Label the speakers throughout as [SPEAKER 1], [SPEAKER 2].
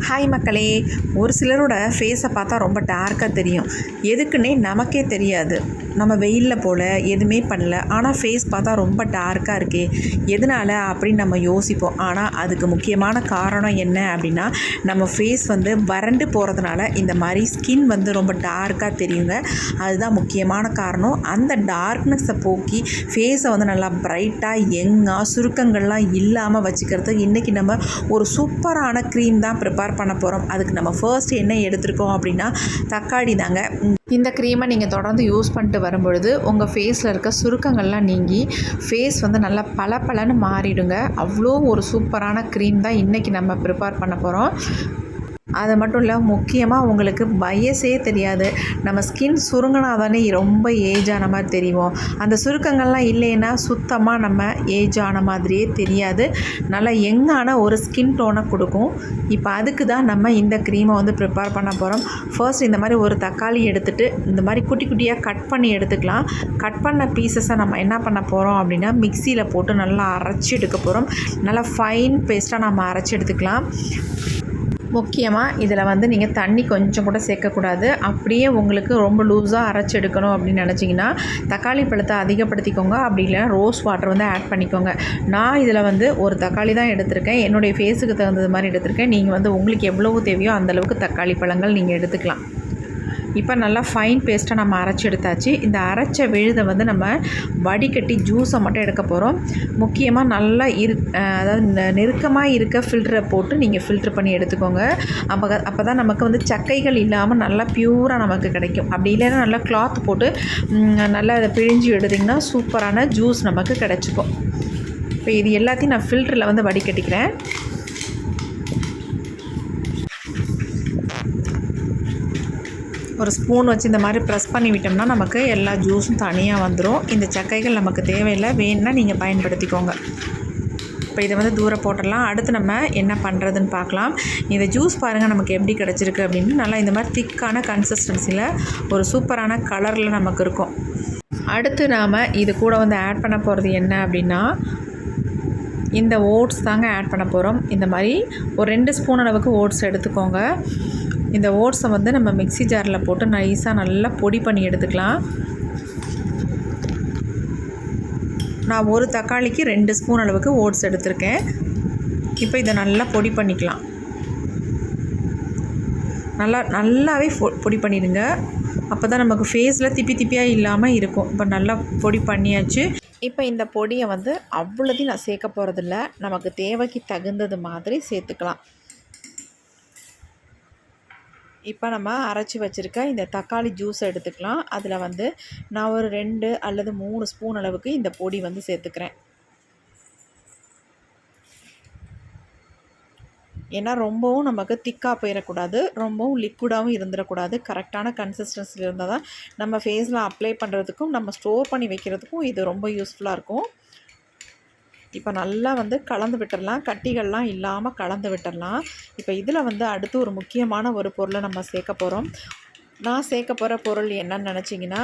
[SPEAKER 1] Hi மக்களே ஒரு சிலரோட ஃபேஸை பார்த்தா ரொம்ப டார்க்காக தெரியும். எதுக்குன்னே நமக்கே தெரியாது. நம்ம வெயிலில் போல் எதுவுமே பண்ணல. ஆனால் ஃபேஸ் பார்த்தா ரொம்ப டார்க்காக இருக்கே. எதனால் அப்படின்னு நம்ம யோசிப்போம். ஆனால் அதுக்கு முக்கியமான காரணம் என்ன அப்படின்னா நம்ம ஃபேஸ் வந்து வறண்டு போகிறதுனால இந்த மாதிரி ஸ்கின் வந்து ரொம்ப டார்க்காக தெரியுங்க. அதுதான் முக்கியமான காரணம். அந்த டார்க்னஸை போக்கி ஃபேஸை வந்து நல்லா பிரைட்டாக யங்காக சுருக்கங்கள்லாம் இல்லாமல் வச்சுக்கிறதுக்கு இன்றைக்கி நம்ம ஒரு சூப்பரான க்ரீம் தான் ப்ரிப்பேர் பண்ண போகிறோம் அதுக்கு நம்ம ஃபர்ஸ்ட் என்ன எடுத்திருக்கோம் அப்படின்னா தக்காளி தாங்க. இந்த க்ரீமை நீங்கள் தொடர்ந்து யூஸ் பண்ணிட்டு வரும்பொழுது உங்கள் ஃபேஸில் இருக்க சுருக்கங்கள்லாம் நீங்கி ஃபேஸ் வந்து நல்லா பளபளன்னு மாறிடுங்க. அவ்வளோ ஒரு சூப்பரான க்ரீம் தான் இன்றைக்கி நம்ம ப்ரிப்பேர் பண்ண போகிறோம் அது மட்டும் இல்லை முக்கியமாக உங்களுக்கு வயசே தெரியாது. நம்ம ஸ்கின் சுருங்கினா தானே ரொம்ப ஏஜ் ஆன மாதிரி தெரியும். அந்த சுருக்கங்கள்லாம் இல்லைன்னா சுத்தமாக நம்ம ஏஜ் ஆன மாதிரியே தெரியாது. நல்லா எங்கான ஒரு ஸ்கின் டோனை கொடுக்கும். இப்போ அதுக்கு தான் நம்ம இந்த க்ரீமை வந்து ப்ரிப்பேர் பண்ண போகிறோம் ஃபர்ஸ்ட் இந்த மாதிரி ஒரு தக்காளி எடுத்துகிட்டு இந்த மாதிரி குட்டி குட்டியாக கட் பண்ணி எடுத்துக்கலாம். கட் பண்ண பீசஸை நம்ம என்ன பண்ண போகிறோம் அப்படின்னா மிக்சியில் போட்டு நல்லா அரைச்சி எடுக்க போகிறோம் நல்லா ஃபைன் பேஸ்ட்டாக நம்ம அரைச்சி எடுத்துக்கலாம். முக்கியமாக இதில் வந்து நீங்கள் தண்ணி கொஞ்சம் கூட சேர்க்கக்கூடாது. அப்படியே உங்களுக்கு ரொம்ப லூஸாக அரைச்சி எடுக்கணும் அப்படின்னு நினச்சிங்கன்னா தக்காளி பழத்தை அதிகப்படுத்திக்கோங்க. அப்படி இல்லைனா ரோஸ் வாட்டர் வந்து ஆட் பண்ணிக்கோங்க. நான் இதில் வந்து ஒரு தக்காளி தான் எடுத்திருக்கேன். என்னுடைய ஃபேஸுக்கு தகுந்தது மாதிரி எடுத்திருக்கேன். நீங்கள் வந்து உங்களுக்கு எவ்வளவு தேவையோ அந்தளவுக்கு தக்காளி பழங்கள் நீங்கள் எடுத்துக்கலாம். இப்போ நல்லா ஃபைன் பேஸ்ட்டாக நம்ம அரைச்சி எடுத்தாச்சு. இந்த அரைச்ச விழுதை வந்து நம்ம வடிகட்டி ஜூஸை மட்டும் எடுக்க போகிறோம் முக்கியமாக நல்லா இரு அதாவது நெருக்கமாக இருக்க ஃபில்டரை போட்டு நீங்கள் ஃபில்ட்ரு பண்ணி எடுத்துக்கோங்க. அப்போ அப்போ தான் நமக்கு வந்து சக்கைகள் இல்லாமல் நல்லா பியூராக நமக்கு கிடைக்கும். அப்படி இல்லைன்னா நல்லா கிளாத் போட்டு நல்லா அதை பிழிஞ்சு எடுத்திங்கன்னா சூப்பரான ஜூஸ் நமக்கு கிடச்சிக்கும். இப்போ இது எல்லாத்தையும் நான் ஃபில்டரில் வந்து வடிகட்டிக்கிறேன். ஒரு ஸ்பூன் வச்சு இந்த மாதிரி ப்ரெஸ் பண்ணி விட்டோம்னா நமக்கு எல்லா ஜூஸும் தனியாக வந்துடும் இந்த சக்கைகள் நமக்கு தேவையில்லை. வேணுன்னா நீங்கள் பயன்படுத்திக்கோங்க. இப்போ இதை வந்து தூரம் போட்டுடலாம். அடுத்து நம்ம என்ன பண்ணுறதுன்னு பார்க்கலாம். இந்த ஜூஸ் பாருங்கள் நமக்கு எப்படி கிடச்சிருக்கு அப்படின்னு. நல்லா இந்த மாதிரி திக்கான கன்சிஸ்டன்சியில் ஒரு சூப்பரான கலரில் நமக்கு இருக்கும். அடுத்து நாம் இது கூட வந்து ஆட் பண்ண போகிறது என்ன அப்படின்னா இந்த ஓட்ஸ் தாங்க ஆட் பண்ண போகிறோம் இந்த மாதிரி ஒரு ரெண்டு ஸ்பூன் அளவுக்கு ஓட்ஸ் எடுத்துக்கோங்க. இந்த ஓட்ஸை வந்து நம்ம மிக்சி ஜாரில் போட்டு நைஸாக நல்லா பொடி பண்ணி எடுத்துக்கலாம். நான் ஒரு தக்காளிக்கு ரெண்டு ஸ்பூன் அளவுக்கு ஓட்ஸ் எடுத்திருக்கேன். இப்போ இதை நல்லா பொடி பண்ணிக்கலாம். நல்லா நல்லாவே பொடி பண்ணிடுங்க. அப்போ தான் நமக்கு ஃபேஸில் திப்பி திப்பியாக இல்லாமல் இருக்கும். இப்போ நல்லா பொடி பண்ணியாச்சு. இப்போ இந்த பொடியை வந்து அவ்வளோதையும் நான் சேர்க்க போகிறதில்ல நமக்கு தேவைக்கு தகுந்தது மாதிரி சேர்த்துக்கலாம். இப்போ நம்ம அரைச்சி வச்சுருக்க இந்த தக்காளி ஜூஸ் எடுத்துக்கலாம். அதில் வந்து நான் ஒரு ரெண்டு அல்லது மூணு ஸ்பூன் அளவுக்கு இந்த பொடி வந்து சேர்த்துக்கிறேன். ஏன்னா ரொம்பவும் நமக்கு திக்காக போயிடக்கூடாது ரொம்பவும் லிக்விடாகவும் இருந்துடக்கூடாது கரெக்டான கன்சிஸ்டன்சியில் இருந்தால் தான் நம்ம ஃபேஸில் அப்ளை பண்ணுறதுக்கும் நம்ம ஸ்டோர் பண்ணி வைக்கிறதுக்கும் இது ரொம்ப யூஸ்ஃபுல்லாக இருக்கும். இப்போ நல்லா வந்து கலந்து விட்டுடலாம் கட்டிகள்லாம் இல்லாமல் கலந்து விட்டுடலாம் இப்போ இதில் வந்து அடுத்து ஒரு முக்கியமான ஒரு பொருளை நம்ம சேர்க்க போகிறோம் நான் சேர்க்க போகிற பொருள் என்னன்னு நினச்சிங்கன்னா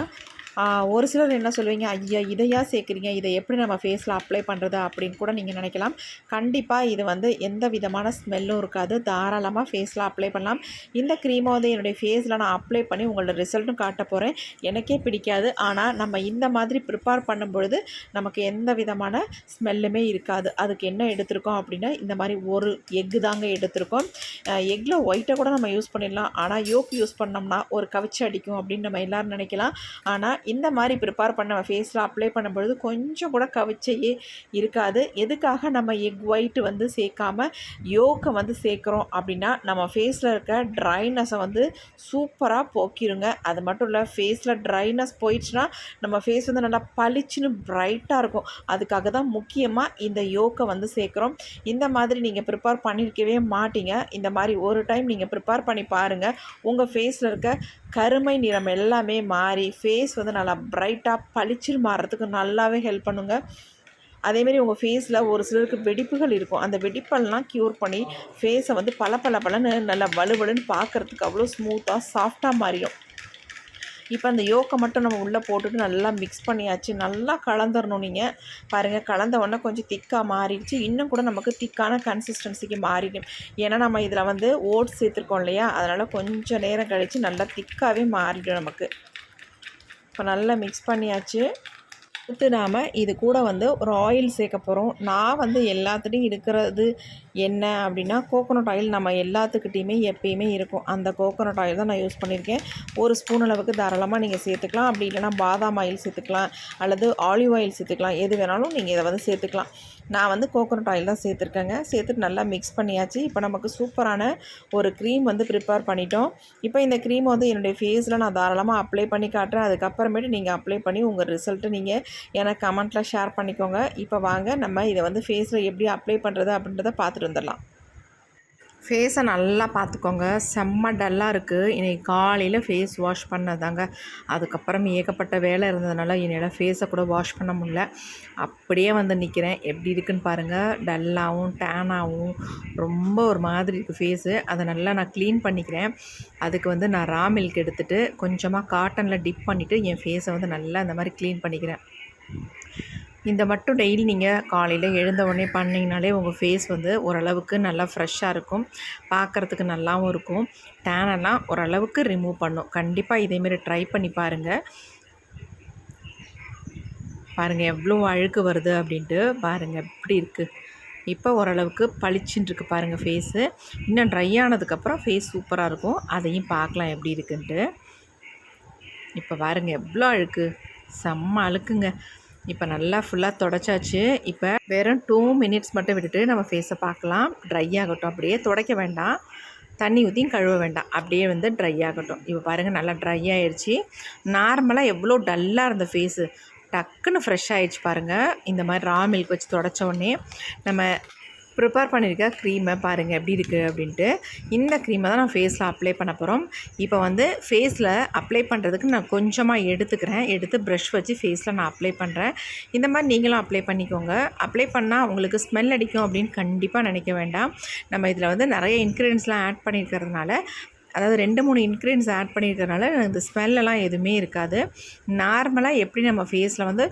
[SPEAKER 1] ஒரு சிலர் என்ன சொல்லுவீங்க ஐயா இதையா சேர்க்குறீங்க? இதை எப்படி நம்ம ஃபேஸில் அப்ளை பண்ணுறது அப்படின்னு கூட நீங்கள் நினைக்கலாம். கண்டிப்பாக இது வந்து எந்த விதமான ஸ்மெல்லும் இருக்காது. தாராளமாக ஃபேஸில் அப்ளை பண்ணலாம். இந்த க்ரீமை வந்து என்னுடைய ஃபேஸில் நான் அப்ளை பண்ணி உங்களோட ரிசல்ட்டும் காட்ட போகிறேன் எனக்கே பிடிக்காது. ஆனால் நம்ம இந்த மாதிரி ப்ரிப்பேர் பண்ணும்பொழுது நமக்கு எந்த விதமான ஸ்மெல்லுமே இருக்காது. அதுக்கு என்ன எடுத்திருக்கோம் அப்படின்னா இந்த மாதிரி ஒரு எக்கு தாங்க எடுத்திருக்கோம். எக்கில் ஒயிட்டை கூட நம்ம யூஸ் பண்ணிடலாம். ஆனால் யோக் யூஸ் பண்ணோம்னா ஒரு கவிச்சு அடிக்கும் அப்படின்னு நம்ம எல்லோரும் நினைக்கலாம். ஆனால் இந்த மாதிரி ப்ரிப்பேர் பண்ண ஃபேஸில் அப்ளை பண்ணும்பொழுது கொஞ்சம் கூட கவிச்சையே இருக்காது. எதுக்காக நம்ம எக் ஒயிட் வந்து சேர்க்காம யோக்கை வந்து சேர்க்குறோம் அப்படின்னா நம்ம ஃபேஸில் இருக்க ட்ரைனஸை வந்து சூப்பராக போக்கிடுங்க அது மட்டும் இல்லை ஃபேஸில் ட்ரைனஸ் போயிடுச்சுன்னா நம்ம ஃபேஸ் வந்து நல்லா பளிச்சுன்னு ப்ரைட்டாக இருக்கும். அதுக்காக தான் முக்கியமாக இந்த யோக்கை வந்து சேர்க்குறோம். இந்த மாதிரி நீங்கள் ப்ரிப்பேர் பண்ணியிருக்கவே மாட்டீங்க. இந்த மாதிரி ஒரு டைம் நீங்கள் ப்ரிப்பேர் பண்ணி பாருங்கள் உங்கள் ஃபேஸில் இருக்க கருமை நிறம் எல்லாமே மாறி ஃபேஸ் வந்து நல்லா ப்ரைட்டாக பளிச்சில் மாறுறதுக்கு நல்லாவே ஹெல்ப் பண்ணுங்க. அதேமாரி உங்கள் ஃபேஸில் ஒரு சிலருக்கு வெடிப்புகள் இருக்கும். அந்த வெடிப்பெல்லாம் க்யூர் பண்ணி ஃபேஸை வந்து பல பல பலன்னு நல்லா வலுவலுன்னு பார்க்குறதுக்கு அவ்வளோ ஸ்மூத்தாக சாஃப்டாக மாறிடும். இப்போ அந்த யோக்கை மட்டும் நம்ம உள்ளே போட்டுட்டு நல்லா மிக்ஸ் பண்ணியாச்சு நல்லா கலந்துடணும் நீங்கள் பாருங்கள் கலந்த உடனே கொஞ்சம் திக்காக மாறிடுச்சு. இன்னும் கூட நமக்கு திக்கான கன்சிஸ்டன்சிக்கு மாறிடும். ஏன்னா நம்ம இதில் வந்து ஓட்ஸ் சேர்த்துருக்கோம் இல்லையா? அதனால் கொஞ்சம் நேரம் கழித்து நல்லா திக்காகவே மாறிடும் நமக்கு. இப்போ நல்லா மிக்ஸ் பண்ணியாச்சு. விட்டு நாம் இது கூட வந்து ஒரு ஆயில் சேர்க்க போகிறோம் நான் வந்து எல்லாத்துலேயும் இருக்கிறது என்ன அப்படின்னா கோகோனட் ஆயில் நம்ம எல்லாத்துக்கிட்டேயுமே எப்பயுமே இருக்கும். அந்த கோகோனட் ஆயில் தான் நான் யூஸ் பண்ணியிருக்கேன். ஒரு ஸ்பூன் அளவுக்கு தாராளமாக நீங்கள் சேர்த்துக்கலாம். அப்படி இல்லைனா பாதாம் ஆயில் சேர்த்துக்கலாம். அல்லது ஆலிவ் ஆயில் சேர்த்துக்கலாம். எது வேணாலும் நீங்கள் இதை வந்து சேர்த்துக்கலாம். நான் வந்து கோகோனட் ஆயில் தான் சேர்த்துருக்கேங்க. சேர்த்துட்டு நல்லா மிக்ஸ் பண்ணியாச்சு. இப்போ நமக்கு சூப்பரான ஒரு க்ரீம் வந்து ப்ரிப்பேர் பண்ணிட்டோம். இப்போ இந்த க்ரீம் வந்து என்னுடைய ஃபேஸில் நான் தாராளமாக அப்ளை பண்ணி காட்டுறேன். அதுக்கப்புறமேட்டு நீங்கள் அப்ளை பண்ணி உங்கள் ரிசல்ட்டு நீங்கள் எனக்கு கமெண்ட்டில் ஷேர் பண்ணிக்கோங்க. இப்போ வாங்க நம்ம இதை வந்து ஃபேஸில் எப்படி அப்ளை பண்ணுறது அப்படின்றத பார்த்துட்டு வந்துடலாம். ஃபேஸை நல்லா பார்த்துக்கோங்க. செம்ம டல்லாக இருக்குது இன்றைக்கி காலையில் ஃபேஸ் வாஷ் பண்ணதாங்க. அதுக்கப்புறம் ஏகப்பட்ட வேலை இருந்ததுனால என்னோடய ஃபேஸை கூட வாஷ் பண்ண முடில அப்படியே வந்து நிற்கிறேன் எப்படி இருக்குன்னு பாருங்கள் டல்லாகவும் டேனாகவும் ரொம்ப ஒரு மாதிரி இருக்குது ஃபேஸு அதை நல்லா நான் க்ளீன் பண்ணிக்கிறேன். அதுக்கு வந்து நான் ரா மில்க் எடுத்துகிட்டு கொஞ்சமாக காட்டனில் டிப் பண்ணிவிட்டு என் ஃபேஸை வந்து நல்லா இந்த மாதிரி க்ளீன் பண்ணிக்கிறேன். இந்த மட்டும் டெய்லி நீங்கள் காலையில் எழுந்த உடனே பண்ணிங்கனாலே உங்கள் ஃபேஸ் வந்து ஓரளவுக்கு நல்லா ஃப்ரெஷ்ஷாக இருக்கும். பார்க்குறதுக்கு நல்லாவும் இருக்கும். டேனெல்லாம் ஓரளவுக்கு ரிமூவ் பண்ணும். கண்டிப்பாக இதேமாரி ட்ரை பண்ணி பாருங்கள் பாருங்கள் எவ்வளோ அழுக்கு வருது அப்படின்ட்டு பாருங்கள் எப்படி இருக்குது இப்போ ஓரளவுக்கு பளிச்சுன்னு இருக்குது பாருங்கள் ஃபேஸு இன்னும் ட்ரை ஆனதுக்கப்புறம் ஃபேஸ் சூப்பராக இருக்கும். அதையும் பார்க்கலாம் எப்படி இருக்குன்ட்டு. இப்போ பாருங்கள் எவ்வளோ அழுக்கு. செம்ம அழுக்குங்க. இப்போ நல்லா ஃபுல்லாக தொடச்சாச்சு. இப்போ வெறும் டூ மினிட்ஸ் மட்டும் விட்டுட்டு நம்ம ஃபேஸை பார்க்கலாம். ட்ரை ஆகட்டும். அப்படியே துடைக்க வேண்டாம். தண்ணி ஊற்றியும் கழுவ வேண்டாம். அப்படியே வந்து ட்ரை ஆகட்டும். இப்போ பாருங்கள் நல்லா ட்ரை ஆகிடுச்சி நார்மலாக எவ்வளோ டல்லாக இருந்த ஃபேஸு டக்குன்னு ஃப்ரெஷ் ஆகிடுச்சு பாருங்கள் இந்த மாதிரி ரா மில்க் வச்சு தொடச்ச உடனே நம்ம ப்ரிப்பேர் பண்ணியிருக்க க்ரீமை பாருங்கள் எப்படி இருக்குது அப்படின்ட்டு. இந்த க்ரீமை தான் நான் ஃபேஸில் அப்ளை பண்ண போகிறோம் இப்போ வந்து ஃபேஸில் அப்ளை பண்ணுறதுக்கு நான் கொஞ்சமாக எடுத்துக்கிறேன். எடுத்து ப்ரஷ் வச்சு ஃபேஸில் நான் அப்ளை பண்ணுறேன் இந்த மாதிரி நீங்களும் அப்ளை பண்ணிக்கோங்க. அப்ளை பண்ணால் உங்களுக்கு ஸ்மெல் அடிக்கும் அப்படின்னு கண்டிப்பாக நினைக்க வேண்டாம். நம்ம இதில் வந்து நிறைய இன்க்ரீடியன்ஸ்லாம் ஆட் பண்ணியிருக்கிறதுனால அதாவது ரெண்டு மூணு இன்க்ரீடியன்ஸ் ஆட் பண்ணியிருக்கிறதுனால இந்த ஸ்மெல்லெல்லாம் எதுவுமே இருக்காது. நார்மலாக எப்படி நம்ம ஃபேஸில் வந்து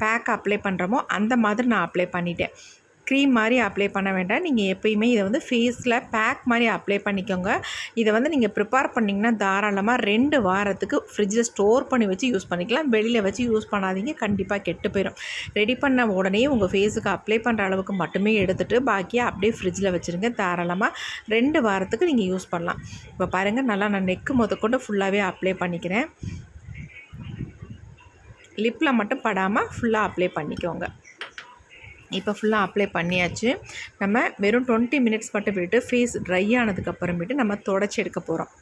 [SPEAKER 1] பேக் அப்ளை பண்ணுறோமோ அந்த மாதிரி நான் அப்ளை பண்ணிட்டேன். க்ரீம் மாதிரி அப்ளை பண்ண வேண்டாம். நீங்கள் எப்போயுமே இதை வந்து ஃபேஸில் பேக் மாதிரி அப்ளை பண்ணிக்கோங்க. இதை வந்து நீங்கள் ப்ரிப்பேர் பண்ணிங்கன்னா தாராளமாக ரெண்டு வாரத்துக்கு ஃப்ரிட்ஜில் ஸ்டோர் பண்ணி வச்சு யூஸ் பண்ணிக்கலாம். வெளியில் வச்சு யூஸ் பண்ணாதீங்க. கண்டிப்பாக கெட்டு போயிடும் ரெடி பண்ண உடனே உங்கள் ஃபேஸுக்கு அப்ளை பண்ணுற அளவுக்கு மட்டுமே எடுத்துகிட்டு பாக்கியாக அப்படியே ஃப்ரிட்ஜில் வச்சுருங்க. தாராளமாக ரெண்டு வாரத்துக்கு நீங்கள் யூஸ் பண்ணலாம். இப்போ பாருங்கள் நல்லா நான் நெக்கு முதற்கொண்டு ஃபுல்லாகவே அப்ளை பண்ணிக்கிறேன். லிப்பில் மட்டும் படாமல் ஃபுல்லாக அப்ளை பண்ணிக்கோங்க. இப்போ ஃபுல்லாக அப்ளை பண்ணியாச்சு. நம்ம வெறும் டுவெண்ட்டி மினிட்ஸ் மட்டும் விட்டு ஃபேஸ் ட்ரை ஆனதுக்கப்புறமேட்டு நம்ம தொடச்சி எடுக்க போகிறோம்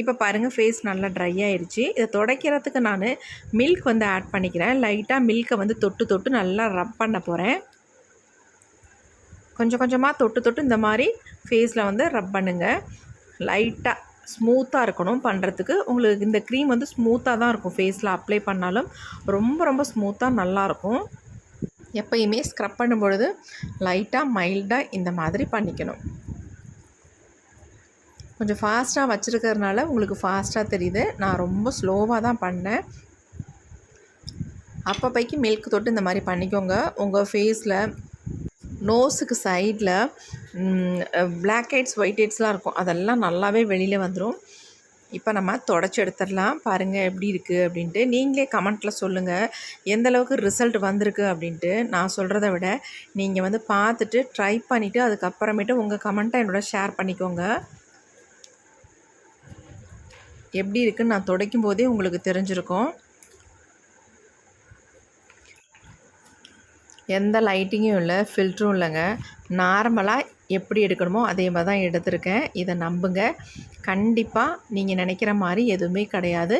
[SPEAKER 1] இப்போ பாருங்கள் ஃபேஸ் நல்லா ட்ரை ஆயிடுச்சு இதை துடைக்கிறதுக்கு நான் மில்க் வந்து ஆட் பண்ணிக்கிறேன். லைட்டாக மில்க்கை வந்து தொட்டு தொட்டு நல்லா ரப் பண்ண போகிறேன் கொஞ்சம் கொஞ்சமாக தொட்டு தொட்டு இந்த மாதிரி ஃபேஸில் வந்து ரப் பண்ணுங்கள் லைட்டாக ஸ்மூத்தாக இருக்கணும் பண்ணுறதுக்கு உங்களுக்கு இந்த க்ரீம் வந்து ஸ்மூத்தாக தான் இருக்கும். ஃபேஸில் அப்ளை பண்ணாலும் ரொம்ப ரொம்ப ஸ்மூத்தாக நல்லாயிருக்கும் எப்பயுமே ஸ்க்ரப் பண்ணும் பொழுது லைட்டாக மைல்டாக இந்த மாதிரி பண்ணிக்கணும். கொஞ்சம் ஃபாஸ்ட்டாக வச்சுருக்கிறதுனால உங்களுக்கு ஃபாஸ்ட்டாக தெரியுது. நான் ரொம்ப ஸ்லோவாக தான் பண்ணேன். அப்பப்பைக்கு மில்க் தொட்டு இந்த மாதிரி பண்ணிக்கோங்க. உங்கள் ஃபேஸில் நோஸுக்கு சைடில் பிளாக் ஹெட்ஸ் ஒயிட் ஹெட்ஸ்லாம் இருக்கும். அதெல்லாம் நல்லாவே வெளியில் வந்துடும் இப்போ நம்ம தொடச்சி எடுத்துடலாம். பாருங்கள் எப்படி இருக்குது அப்படின்ட்டு. நீங்களே கமெண்ட்டில் சொல்லுங்கள் எந்தளவுக்கு ரிசல்ட் வந்திருக்கு அப்படின்ட்டு. நான் சொல்கிறத விட நீங்கள் வந்து பார்த்துட்டு ட்ரை பண்ணிவிட்டு அதுக்கப்புறமேட்டு உங்கள் கமெண்ட்டை என்னோட ஷேர் பண்ணிக்கோங்க. எப்படி இருக்குன்னு நான் துடைக்கும் போதே உங்களுக்கு தெரிஞ்சிருக்கும். எந்த லைட்டிங்கும் இல்லை ஃபில்ட்ரும் இல்லைங்க. நார்மலாக எப்படி எடுக்கணுமோ அதே மாதிரி தான் எடுத்திருக்கேன். இதை நம்புங்க. கண்டிப்பாக நீங்கள் நினைக்கிற மாதிரி எதுவுமே கிடையாது.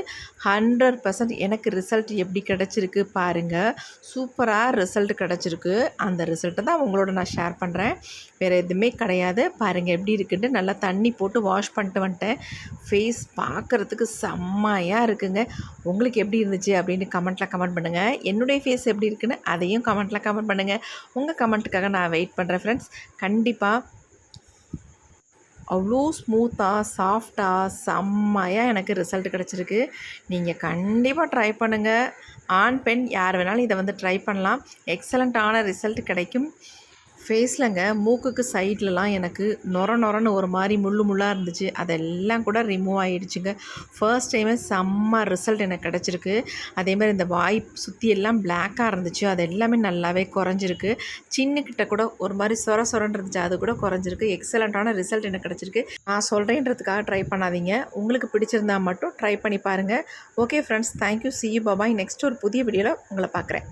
[SPEAKER 1] ஹண்ட்ரட் பர்சன்ட் எனக்கு ரிசல்ட் எப்படி கிடச்சிருக்கு பாருங்கள் சூப்பராக ரிசல்ட் கிடச்சிருக்கு. அந்த ரிசல்ட்டை தான் உங்களோட நான் ஷேர் பண்ணுறேன் வேறு எதுவுமே கிடையாது. பாருங்கள் எப்படி இருக்குன்ட்டு நல்லா தண்ணி போட்டு வாஷ் பண்ணிட்டு வந்துட்டேன். ஃபேஸ் பார்க்குறதுக்கு செம்மையாக இருக்குங்க. உங்களுக்கு எப்படி இருந்துச்சு அப்படின்னு கமெண்ட்டில் கமெண்ட் பண்ணுங்கள் என்னுடைய ஃபேஸ் எப்படி இருக்குன்னு அதையும் கமெண்ட்டில் கமெண்ட் பண்ணுங்கள் உங்கள் கமெண்ட்டுக்காக நான் வெயிட் பண்ணுறேன் ஃப்ரெண்ட்ஸ் கண்டிப்பாக அவ்வளோ ஸ்மூத்தாக சாஃப்டாக செம்மையாக எனக்கு ரிசல்ட் கிடச்சிருக்கு. நீங்கள் கண்டிப்பாக ட்ரை பண்ணுங்கள் ஆண் பெண் யார் வேணாலும் இதை வந்து ட்ரை பண்ணலாம். எக்ஸலண்ட்டான ரிசல்ட் கிடைக்கும். ஃபேஸ்லங்க மூக்குக்கு சைட்லலாம் எனக்கு நொர நொரன்னு ஒரு மாதிரி முள்ளு முள்ளாக இருந்துச்சு. அதெல்லாம் கூட ரிமூவ் ஆகிடுச்சுங்க ஃபர்ஸ்ட் டைமே செம்ம ரிசல்ட் எனக்கு கிடச்சிருக்கு. அதே மாதிரி இந்த வாய் சுற்றி எல்லாம் பிளாக்காக இருந்துச்சு. அது எல்லாமே நல்லாவே குறைஞ்சிருக்கு. சின்னக்கிட்ட கூட ஒரு மாதிரி சொர சொரன்னு இருந்துச்சு. அது கூட குறைஞ்சிருக்கு. எக்ஸலண்ட்டான ரிசல்ட் எனக்கு கிடச்சிருக்கு. நான் சொல்கிறேன்றதுக்காக ட்ரை பண்ணாதீங்க. உங்களுக்கு பிடிச்சிருந்தா மட்டும் ட்ரை பண்ணி பாருங்கள் okay friends thank you see you bye bye next ஒரு புதிய வீடியோவில் உங்களை பார்க்குறேன்.